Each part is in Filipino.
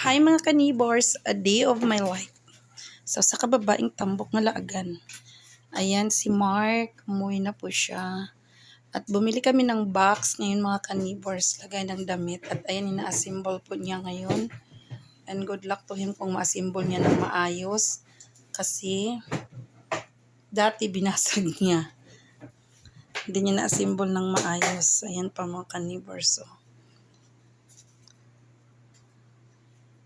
Hi mga kanibors, a day of my life. So sa kababaing tambok na laagan. Ayan si Mark, umuwi na po siya. At bumili kami ng box ngayon mga kanibors, lagay ng damit. At ayan, ina-assemble po niya ngayon. And good luck to him kung ma-assemble niya ng maayos. Kasi dati binasag niya. Hindi niya na-assemble ng maayos. Ayan pa mga kanibors. Oh.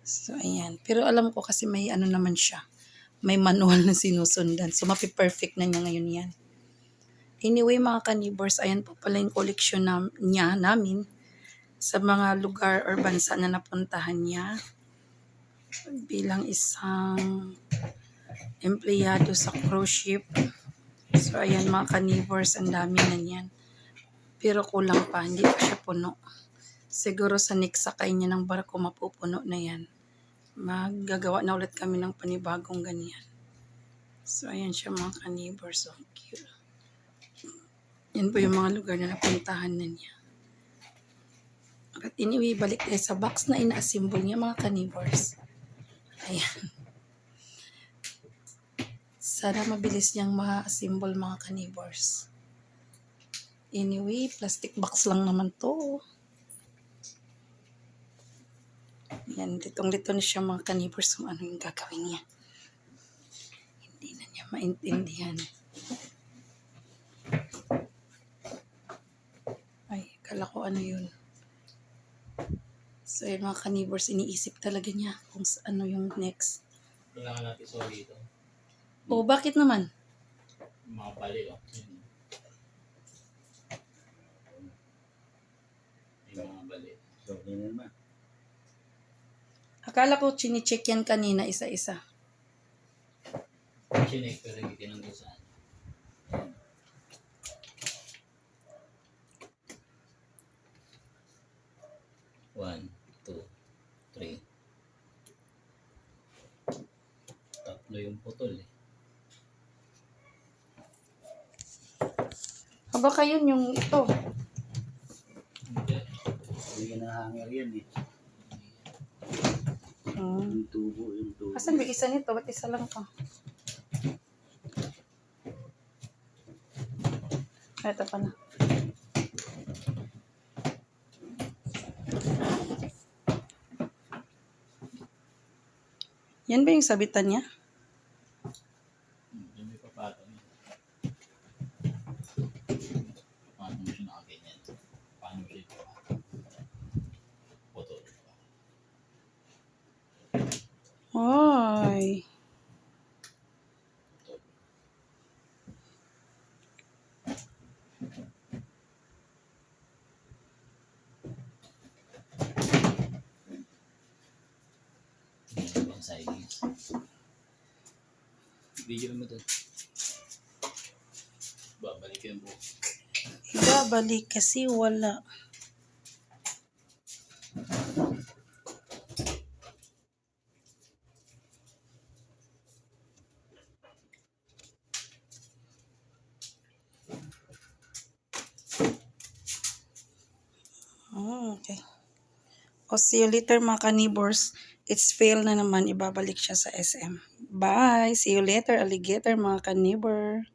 So, ayan. Pero alam ko kasi may ano naman siya. May manual na sinusundan. So, mapi-perfect na niya ngayon yan. Anyway, mga kanibors, ayan po pala yung collection na, niya, namin sa mga lugar or bansa na napuntahan niya bilang isang empleyado sa cruise ship. So, ayan mga kanibors, ang dami na niyan. Pero kulang pa, hindi pa siya puno. Siguro sa next sakay niya ng barko, mapupuno na yan. Maggagawa na ulit kami ng panibagong ganyan. So, ayan siya mga kanibors. So, cute. Yan po yung mga lugar na napuntahan na niya. But anyway, balik tayo sa box na ina-assemble niya mga kanibors. Ayan. Sana mabilis niyang ma-assemble mga kanibors. Anyway, plastic box lang naman to. Yan, litong-lito na siya mga kanibors kung ano yung gagawin niya. Hindi na niya maintindihan. Ay, kala ko ano yun. So, yung mga kanibors, iniisip talaga niya kung ano yung next. Kailangan natin sorry ito. O, bakit naman? Mga bali, oh. Yun. Yung mga bali. So, yun na naman. Akala ko chine-check yan kanina isa-isa. Chinek, pero hindi tinanggal sa ano. One, two, three. Tatlo yung putol eh. Haba kayo yung ito. Hindi. Hindi ka nahanger yan eh. Hmm. Yung tubo, yung tubo. Asan ba isa nito? Ba't isa lang? Ah, Ito pa na. Yan ba yung sabitan niya? Hmm, Yung may papatong yun. Paano mo siya nakaganyan? Paano mo siya ipapatong? Putol. Ay. Size. Video mo doon. Babalik yung buhok. Ibabalik kasi wala. Oh, okay. O see you later mga kanibors. It's fail na naman. Ibabalik siya sa SM. Bye! See you later alligator mga kanibor.